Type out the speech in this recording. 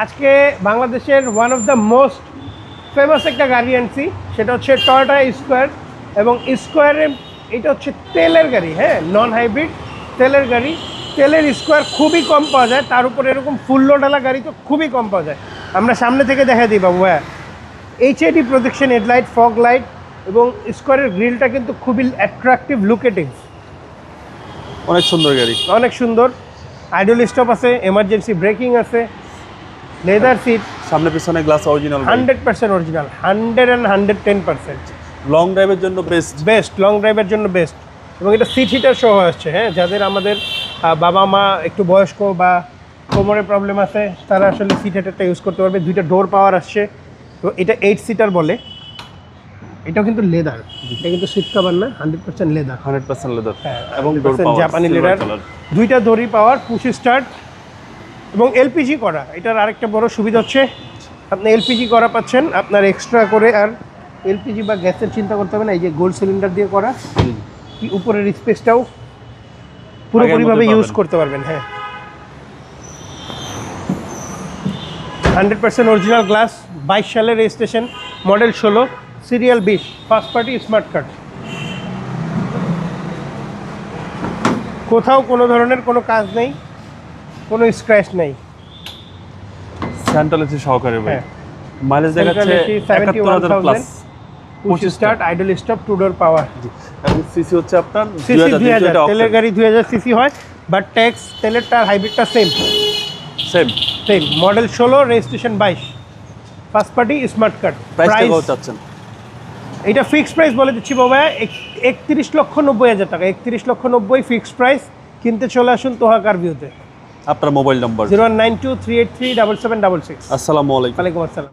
আজকে বাংলাদেশের one of the most famous একটা গাড়ি আনছি। সেটা হচ্ছে টয়োটা স্কোয়ার এবং স্কোয়ারে এটা হচ্ছে তেলের গাড়ি হ্যাঁ নন হাইব্রিড তেলের গাড়ি। তেলের স্কোয়ার খুবই কম পাওয়া যায় তার উপরে এরকম ফুল লোডালা গাড়ি তো খুবই কম পাওয়া যায়। আমরা সামনে থেকে দেখা দিই বাবু হ্যাঁ। HID projection headlight fog light এবং স্কোয়ারের গ্রিলটা কিন্তু খুবই অ্যাট্রাকটিভ লুকেটিভ অনেক সুন্দর গাড়ি। অনেক সুন্দর। আইডল স্টপ আছে এমার্জেন্সি ব্রেকিং আছে। লেদার সিট সামনে পিছনে glass original hundred percent original hundred and hundred ten percent long ড্রাইভের জন্য বেস্ট বেস্ট লং ড্রাইভের জন্য বেস্ট এবং এটা সিট হিটার সহ আসছে হ্যাঁ? যাদের আমাদের বাবা মা একটু বয়স্ক বা কোমরের প্রবলেম আছে তারা আসলে সিট হিটারটা ইউজ করতে পারবে। দুইটা ডোর পাওয়ার আসছে। তো এটা এইট সিটার বলে। এটাও কিন্তু লেদার এটা কিন্তু সিট কাভার না hundred percent leather hundred percent leather হ্যাঁ এবং জাপানি লেদার দুইটা দড়ি পাওয়ার পুশ স্টার্ট এবং এলপিজি করা এটার আরেকটা বড় সুবিধা হচ্ছে আপনি এলপিজি করা পাচ্ছেন আপনার এক্সট্রা করে আর এলপিজি বা গ্যাসের চিন্তা করতে হবে না এই যে গোল্ড সিলিন্ডার দিয়ে করা কি উপরের স্পেসটাও পুরোপুরিভাবে ইউজ করতে পারবেন হ্যাঁ। হান্ড্রেড পার্সেন্ট অরিজিনাল গ্লাস বাইশ সালের রেজিস্ট্রেশন মডেল ষোলো সিরিয়াল বিশ ফার্স্ট পার্টি স্মার্ট কার্ড কোথাও কোনো ধরনের কোনো কাজ নেই কোনো স্ক্র্যাচ নেই। সেন্ট্রাল এসি সহকারে ভাই। হ্যাঁ। মাইলেজ দেখাচ্ছে একাত্তর হাজার 71,000 plus push start idle stop two door power এবং সিসি হচ্ছে আপনার সিসি দুই হাজার তেলের তেলের গাড়ি দুই হাজার সিসি হয় বাট ট্যাক্স তেলেরটা হাইব্রিডটা সেম সেম সেম মডেল ষোলো রেজিস্ট্রেশন বাইশ। First party smart card price কত চাচ্ছেন। এটা ফিক্সড প্রাইস বলে দিচ্ছি বাবা। একত্রিশ লক্ষ নব্বই হাজার টাকা। একত্রিশ লক্ষ নব্বই ফিক্সড প্রাইস কিনতে চলে আসুন তোহাকার ভিউতে আপনার mobile number. Zero nine two three eight three double seven double six. আসসালামু আলাইকুম। ওয়ালাইকুম আসসালাম।